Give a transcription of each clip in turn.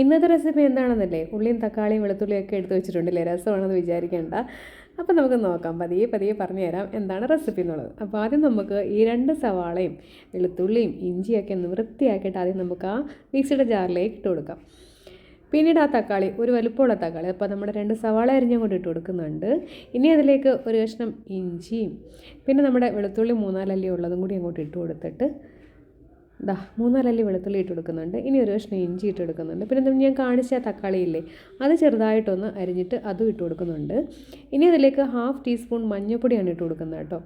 ഇന്നത്തെ റെസിപ്പി എന്താണെന്നല്ലേ? ഉള്ളിയും തക്കാളിയും വെളുത്തുള്ളിയും ഒക്കെ എടുത്ത് വെച്ചിട്ടുണ്ടല്ലേ? രസമാണെന്ന് വിചാരിക്കേണ്ട. അപ്പോൾ നമുക്ക് നോക്കാം. പതിയെ പതിയെ പറഞ്ഞു തരാം എന്താണ് റെസിപ്പി എന്നുള്ളത്. അപ്പോൾ ആദ്യം നമുക്ക് ഈ രണ്ട് സവാളയും വെളുത്തുള്ളിയും ഇഞ്ചിയൊക്കെ ഒന്ന് വൃത്തിയാക്കിയിട്ട് ആദ്യം നമുക്ക് ആ മിക്സിയുടെ ജാറിലേക്ക് ഇട്ട് കൊടുക്കാം. പിന്നീട് ആ തക്കാളി ഒരു വലുപ്പമുള്ള തക്കാളി അപ്പോൾ നമ്മുടെ രണ്ട് സവാള അരിഞ്ഞങ്ങോട്ട് ഇട്ട് കൊടുക്കുന്നുണ്ട്. ഇനി അതിലേക്ക് ഒരു കഷ്ണം ഇഞ്ചിയും പിന്നെ നമ്മുടെ വെളുത്തുള്ളി മൂന്നാലല്ലി ഉള്ളതും കൂടി അങ്ങോട്ട് ഇട്ട് കൊടുത്തിട്ട് ദാ മൂന്നാലല്ലി വെളുത്തുള്ളി ഇട്ട് കൊടുക്കുന്നുണ്ട് ഇനി ഒരു കഷ്ണം ഇഞ്ചി ഇട്ട് കൊടുക്കുന്നുണ്ട് പിന്നെ ഞാൻ കാണിച്ച തക്കാളി ഇല്ലേ അത് ചെറുതായിട്ടൊന്ന് അരിഞ്ഞിട്ട് അതും ഇട്ട് കൊടുക്കുന്നുണ്ട്. ഇനി അതിലേക്ക് ഹാഫ് ടീസ്പൂൺ മഞ്ഞൾപ്പൊടിയാണ് ഇട്ട് കൊടുക്കുന്നത് കേട്ടോ.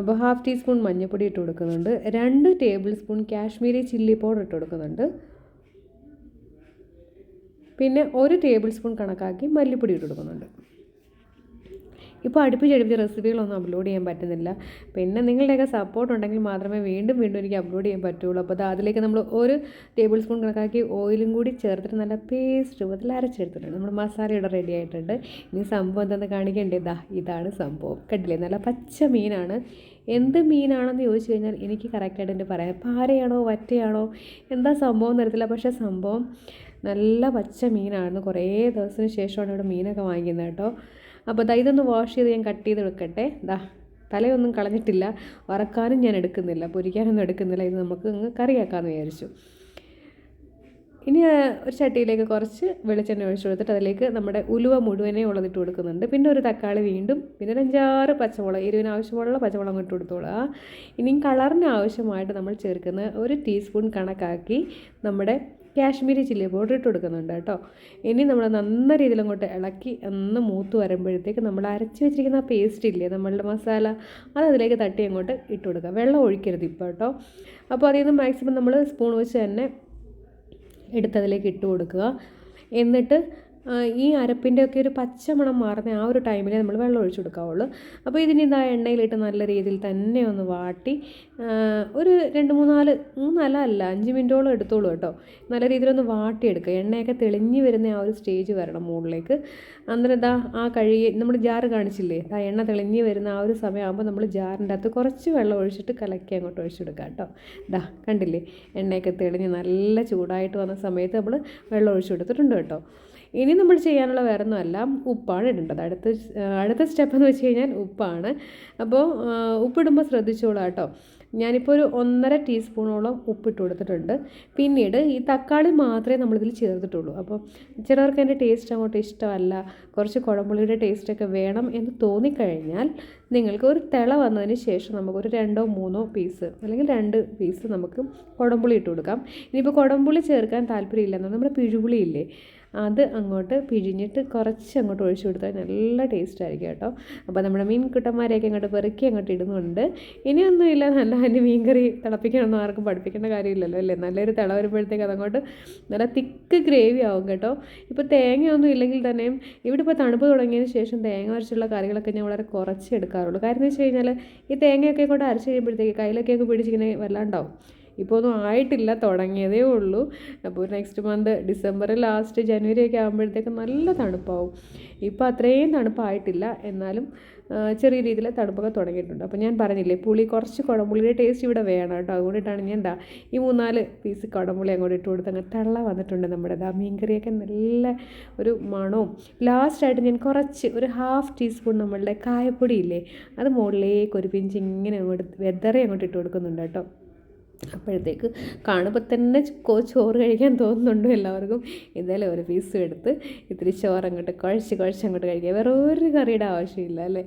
അപ്പോൾ ഹാഫ് ടീസ്പൂൺ മഞ്ഞൾപ്പൊടി ഇട്ട് കൊടുക്കുന്നുണ്ട്. രണ്ട് tablespoon Kashmiri chilli powder ഇട്ട് കൊടുക്കുന്നുണ്ട്. പിന്നെ ഒരു ടേബിൾ സ്പൂൺ കണക്കാക്കി മല്ലിപ്പൊടി ഇട്ട് കൊടുക്കുന്നുണ്ട്. ഇപ്പോൾ അടുപ്പിച്ചടുപ്പിച്ച് റെസിപ്പികളൊന്നും അപ്ലോഡ് ചെയ്യാൻ പറ്റുന്നില്ല. പിന്നെ നിങ്ങളുടെയൊക്കെ സപ്പോർട്ട് ഉണ്ടെങ്കിൽ മാത്രമേ വീണ്ടും വീണ്ടും എനിക്ക് അപ്ലോഡ് ചെയ്യാൻ പറ്റുള്ളൂ. അപ്പോൾ അത് അതിലേക്ക് നമ്മൾ ഒരു ടേബിൾ സ്പൂൺ കണക്കാക്കി ഓയിലും കൂടി ചേർത്തിട്ട് നല്ല പേസ്റ്റ് രൂപത്തിൽ അരച്ചെടുത്തിട്ടുണ്ട്. മസാല ഇവിടെ റെഡി ആയിട്ടുണ്ട്. ഇനി സംഭവം എന്താണെന്ന് കാണിക്കേണ്ടത് ഇതാ ഇതാണ് സംഭവം. കണ്ടില്ലേ? നല്ല പച്ച മീനാണ്. എന്ത് മീനാണെന്ന് ചോദിച്ചു കഴിഞ്ഞാൽ എനിക്ക് കറക്റ്റായിട്ട് എന്റെ പറയാം പാരയാണോ വറ്റയാണോ? എന്താ സംഭവം തരത്തില്ല പക്ഷേ സംഭവം നല്ല പച്ച മീനാണ് കുറേ ദിവസത്തിന് ശേഷമാണ് ഇവിടെ മീനൊക്കെ വാങ്ങിക്കുന്നത് കേട്ടോ. അപ്പോൾ ദാ ഇതൊന്ന് വാഷ് ചെയ്ത് ഞാൻ കട്ട് ചെയ്ത് വെക്കട്ടെ ദാ തലയൊന്നും കളഞ്ഞിട്ടില്ല. വറക്കാനും ഞാൻ എടുക്കുന്നില്ല. പൊരിക്കാനൊന്നും എടുക്കുന്നില്ല. ഇത് നമുക്ക് അങ്ങ് കറിയാക്കാമെന്ന് വിചാരിച്ചു. ഇനി ഒരു ചട്ടിയിലേക്ക് കുറച്ച് വെളിച്ചെണ്ണ ഒഴിച്ചു കൊടുത്തിട്ട് അതിലേക്ക് നമ്മുടെ ഉലുവ മുഴുവനെ ഉള്ളതിട്ട് കൊടുക്കുന്നുണ്ട്. പിന്നെ ഒരു തക്കാളി വീണ്ടും പിന്നെ അഞ്ചാറ് പച്ചമുളക് എരിവിന് ആവശ്യമുള്ള പച്ചമുളക് ഇട്ട് കൊടുത്തോളുക. ഇനിയും കളറിന് ആവശ്യമായിട്ട് നമ്മൾ ചേർക്കുന്ന ഒരു ടീസ്പൂൺ കണക്കാക്കി നമ്മുടെ കാശ്മീരി ചില്ലി പൗഡർ ഇട്ട് കൊടുക്കുന്നുണ്ട് കേട്ടോ. ഇനി നമ്മൾ നന്ന രീതിയിൽ അങ്ങോട്ട് ഇളക്കി ഒന്ന് മൂത്ത് വരുമ്പോഴത്തേക്ക് നമ്മൾ അരച്ച് വെച്ചിരിക്കുന്ന ആ പേസ്റ്റ് ഇല്ലേ നമ്മളുടെ മസാല അത് അതിലേക്ക് തട്ടി അങ്ങോട്ട് ഇട്ട് കൊടുക്കുക. വെള്ളം ഒഴിക്കരുത് ഇപ്പോൾ കേട്ടോ. അപ്പോൾ അതിൽ നിന്ന് മാക്സിമം നമ്മൾ സ്പൂൺ വെച്ച് തന്നെ എടുത്തതിലേക്ക് ഇട്ട് കൊടുക്കുക. എന്നിട്ട് ഈ അരപ്പിന്റെ ഒക്കെ ഒരു പച്ചമണം മാറുന്ന ആ ഒരു ടൈമിൽ നമ്മൾ വെള്ളം ഒഴിച്ചു കൊടുക്കാവുള്ളൂ. അപ്പോൾ ഇതിന് ഇതാ എണ്ണയിലിട്ട് നല്ല രീതിയിൽ തന്നെ ഒന്ന് വാട്ടി ഒരു രണ്ട് മൂന്നാൽ മൂന്നല്ല അല്ല അഞ്ച് മിനിറ്റോളം എടുത്തോളൂ കേട്ടോ. നല്ല രീതിയിലൊന്ന് വാട്ടിയെടുക്കുക. എണ്ണയൊക്കെ തെളിഞ്ഞു വരുന്ന ആ ഒരു സ്റ്റേജ് വരണം മുകളിലേക്ക്. അന്നേരം ഇതാ ആ കഴുകി നമ്മൾ ജാറ് കാണിച്ചില്ലേ ആ എണ്ണ തെളിഞ്ഞു വരുന്ന ആ ഒരു സമയമാകുമ്പോൾ നമ്മൾ ജാറിന്റെ അകത്ത് കുറച്ച് വെള്ളം ഒഴിച്ചിട്ട് കലക്കി അങ്ങോട്ട് ഒഴിച്ചെടുക്കുക കേട്ടോ. ദാ കണ്ടില്ലേ? എണ്ണയൊക്കെ തെളിഞ്ഞ് നല്ല ചൂടായിട്ട് വന്ന സമയത്ത് നമ്മൾ വെള്ളം ഒഴിച്ചു കൊടുത്തിട്ടുണ്ട് കേട്ടോ. ഇനി നമ്മൾ ചെയ്യാനുള്ള വേറെ ഒന്നുമല്ല ഉപ്പാണ് ഇടേണ്ടത്. അടുത്ത അടുത്ത സ്റ്റെപ്പ് എന്ന് വെച്ച് കഴിഞ്ഞാൽ ഉപ്പാണ്. അപ്പോൾ ഉപ്പിടുമ്പോൾ ശ്രദ്ധിച്ചോളാം കേട്ടോ. ഞാനിപ്പോൾ ഒരു ഒന്നര ടീസ്പൂണോളം ഉപ്പിട്ട് കൊടുത്തിട്ടുണ്ട്. പിന്നീട് ഈ തക്കാളി മാത്രമേ നമ്മളിതിൽ ചേർത്തിട്ടുള്ളൂ. അപ്പോൾ ചിലർക്ക് അതിന്റെ ടേസ്റ്റ് അങ്ങോട്ട് ഇഷ്ടമല്ല കുറച്ച് കുഴമ്പുള്ളിയുടെ ടേസ്റ്റൊക്കെ വേണം എന്ന് തോന്നിക്കഴിഞ്ഞാൽ നിങ്ങൾക്ക് ഒരു തിള വന്നതിന് ശേഷം നമുക്കൊരു രണ്ടോ മൂന്നോ പീസ് അല്ലെങ്കിൽ രണ്ട് പീസ് നമുക്ക് കുടംപുളി ഇട്ട് കൊടുക്കാം. ഇനിയിപ്പോൾ കുടംപുളി ചേർക്കാൻ താല്പര്യമില്ല എന്നാൽ നമ്മുടെ പിഴുപുളി ഇല്ലേ അത് അങ്ങോട്ട് പിഴിഞ്ഞിട്ട് കുറച്ച് അങ്ങോട്ട് ഒഴിച്ചു കൊടുത്താൽ നല്ല ടേസ്റ്റ് ആയിരിക്കും കേട്ടോ. അപ്പോൾ നമ്മുടെ മീൻ കുട്ടന്മാരെയൊക്കെ അങ്ങോട്ട് പെറുക്കി അങ്ങോട്ട് ഇടുന്നുണ്ട്. ഇനിയൊന്നുമില്ല നല്ല അതിന്റെ മീൻകറി തിളപ്പിക്കണമെന്ന് ആർക്കും പഠിപ്പിക്കേണ്ട കാര്യമില്ലല്ലോ അല്ലേ? നല്ലൊരു തിള വരുമ്പോഴത്തേക്ക് അതങ്ങോട്ട് നല്ല തിക്ക് ഗ്രേവി ആവും കേട്ടോ. ഇപ്പോൾ തേങ്ങയൊന്നും ഇല്ലെങ്കിൽ തന്നെയും ഇവിടെ ഇപ്പോൾ തണുപ്പ് തുടങ്ങിയതിന് ശേഷം തേങ്ങ വരച്ചുള്ള കറികളൊക്കെ ഞാൻ വളരെ കുറച്ച് എടുക്കാറുള്ളൂ. കാരണം എന്ന് വെച്ച് കഴിഞ്ഞാൽ ഈ തേങ്ങയൊക്കെ കൊണ്ട് അരച്ച് കഴിയുമ്പോഴത്തേക്ക് കയ്യിലൊക്കെ പിടിച്ചിങ്ങനെ വല്ലാണ്ടാവും. ഇപ്പോൾ ഒന്നും ആയിട്ടില്ല തുടങ്ങിയതേ ഉള്ളൂ. അപ്പോൾ നെക്സ്റ്റ് മന്ത് ഡിസംബർ ലാസ്റ്റ് ജനുവരി ഒക്കെ ആകുമ്പോഴത്തേക്ക് നല്ല തണുപ്പാവും. ഇപ്പോൾ അത്രയും തണുപ്പായിട്ടില്ല. എന്നാലും ചെറിയ രീതിയിൽ തണുപ്പൊക്കെ തുടങ്ങിയിട്ടുണ്ട്. അപ്പോൾ ഞാൻ പറഞ്ഞില്ലേ പുളി കുറച്ച് കുടംപുളിയുടെ ടേസ്റ്റ് ഇവിടെ വേണം കേട്ടോ. അതുകൊണ്ടിട്ടാണ് ഞാൻ എന്താ ഈ മൂന്നാൽ പീസ് കുടംപുളി അങ്ങോട്ട് ഇട്ട് കൊടുത്ത് അങ്ങ് തള്ള വന്നിട്ടുണ്ട് നമ്മുടെ ദാ മീൻകറിയൊക്കെ നല്ല ഒരു മണവും. ലാസ്റ്റായിട്ട് ഞാൻ കുറച്ച് ഒരു ഹാഫ് ടീസ്പൂൺ നമ്മളുടെ കായപ്പൊടി ഇല്ലേ അത് മുകളിലേക്ക് ഒരു പിഞ്ച് ഇങ്ങനെ അങ്ങോട്ട് വെതറി അങ്ങോട്ട് ഇട്ട് കൊടുക്കുന്നുണ്ട് കേട്ടോ. അപ്പോഴത്തേക്ക് കാണുമ്പോൾ തന്നെ ചോറ് കഴിക്കാൻ തോന്നുന്നുണ്ടോ എല്ലാവർക്കും? എന്തായാലും ഒരു പീസ് എടുത്ത് ഇത്തിരി ചോറ് അങ്ങോട്ട് കുഴച്ച് കുഴച്ച് അങ്ങോട്ട് കഴിക്കുക. വേറെ ഒരു കറിയുടെ ആവശ്യമില്ല അല്ലേ?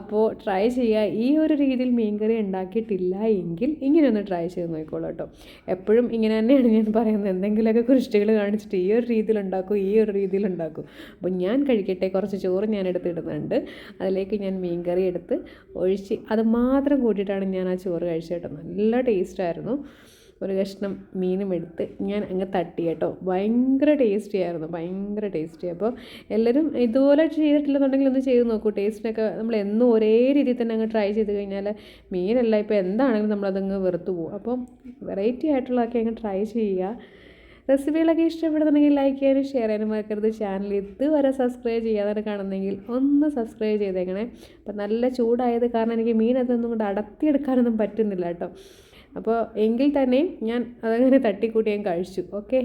അപ്പോൾ ട്രൈ ചെയ്യുക. ഈ ഒരു രീതിയിൽ മീൻകറി ഉണ്ടാക്കിയിട്ടില്ല എങ്കിൽ ഇങ്ങനെയൊന്ന് ട്രൈ ചെയ്ത് നോക്കിക്കോളൂ കേട്ടോ. എപ്പോഴും ഇങ്ങനെ തന്നെയാണ് ഞാൻ പറയുന്നത്. എന്തെങ്കിലുമൊക്കെ കുരിഷ്ടികൾ കാണിച്ചിട്ട് ഈ ഒരു രീതിയിൽ ഉണ്ടാക്കും ഈ ഒരു രീതിയിൽ ഉണ്ടാക്കും. അപ്പോൾ ഞാൻ കഴിക്കട്ടെ. കുറച്ച് ചോറ് ഞാൻ എടുത്തിടുന്നുണ്ട്. അതിലേക്ക് ഞാൻ മീൻകറി എടുത്ത് ഒഴിച്ച് അത് മാത്രം കൂട്ടിയിട്ടാണ് ഞാൻ ആ ചോറ് കഴിച്ചത് കേട്ടോ. നല്ല ടേസ്റ്റായിരുന്നു ഒരു കഷ്ണം മീനും എടുത്ത് ഞാൻ അങ്ങ് തട്ടി കേട്ടോ. ഭയങ്കര ടേസ്റ്റി ആയിരുന്നു ഭയങ്കര ടേസ്റ്റി അപ്പോൾ എല്ലാവരും ഇതുപോലെ ചെയ്തിട്ടില്ലെന്നുണ്ടെങ്കിൽ ഒന്ന് ചെയ്ത് നോക്കൂ. ടേസ്റ്റിനൊക്കെ നമ്മൾ എന്നും ഒരേ രീതിയിൽ തന്നെ അങ്ങ് ട്രൈ ചെയ്ത് കഴിഞ്ഞാൽ മീനല്ല ഇപ്പോൾ എന്താണെങ്കിലും നമ്മളതങ്ങ് വെറുത്തു പോകും. അപ്പം വെറൈറ്റി ആയിട്ടുള്ളതൊക്കെ അങ്ങ് ട്രൈ ചെയ്യുക. റെസിപ്പികളൊക്കെ ഇഷ്ടപ്പെടുന്നുണ്ടെങ്കിൽ ലൈക്ക് ചെയ്യാനും ഷെയർ ചെയ്യാനും മറക്കരുത്. ചാനൽ ഇതുവരെ സബ്സ്ക്രൈബ് ചെയ്യാതെ കാണുന്നെങ്കിൽ ഒന്ന് സബ്സ്ക്രൈബ് ചെയ്തേക്കണേ. അപ്പം നല്ല ചൂടായത് കാരണം എനിക്ക് മീൻ അതൊന്നും കൊണ്ട് അടത്തിയെടുക്കാനൊന്നും പറ്റുന്നില്ല കേട്ടോ. അപ്പോൾ എങ്കിൽ തന്നെയും ഞാൻ അതങ്ങനെ തട്ടിക്കൂട്ടി ഞാൻ കഴിച്ചു. ഓക്കെ?